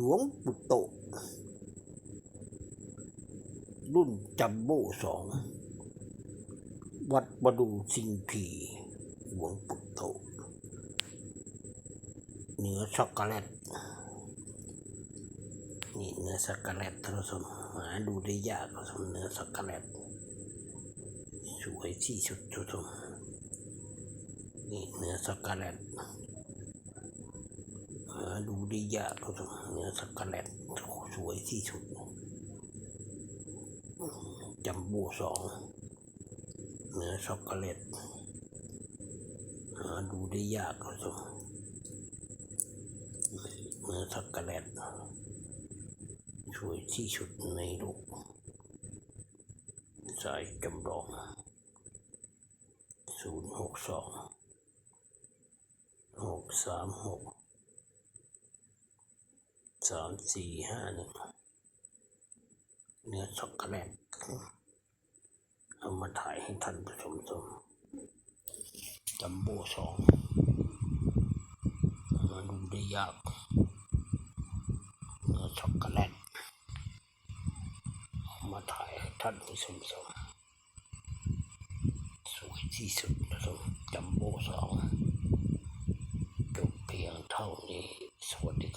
หลวงปู่โต รุ่นจัมโบ้สอง วัดบดูสิงพีหลวงปู่โต เนื้อช็อกโกแลต นี่เนื้อช็อกโกแลตท่านผู้ชมหาดูได้ยากท่านผู้ชมเนื้อช็อกโกแลต สวยที่สุดท่านผู้ชมนี่เนื้อช็อกโกแลต ดูได้ยากเลยเนื้อสกัดแลตสวยที่สุดจำโบ้สองเนื้อช็อกโกแลตหาดูได้ยากครับเนื้อช็อกโกแลตสวยที่สุดในโลกสายจำลองศูนย์หกสองหกสามหก สามสี่ห้าหนึ่งเนื้อช็อกโกแลตเอามาถ่ายให้ท่านผู้ชมชมจัมโบ้สองมาดูได้ยากเนื้อช็อกโกแลตเอามาถ่ายให้ท่านผู้ชมชมสวยที่สุดนะครับจัมโบ้สองจบเพียงเท่านี้สวัสดีครับ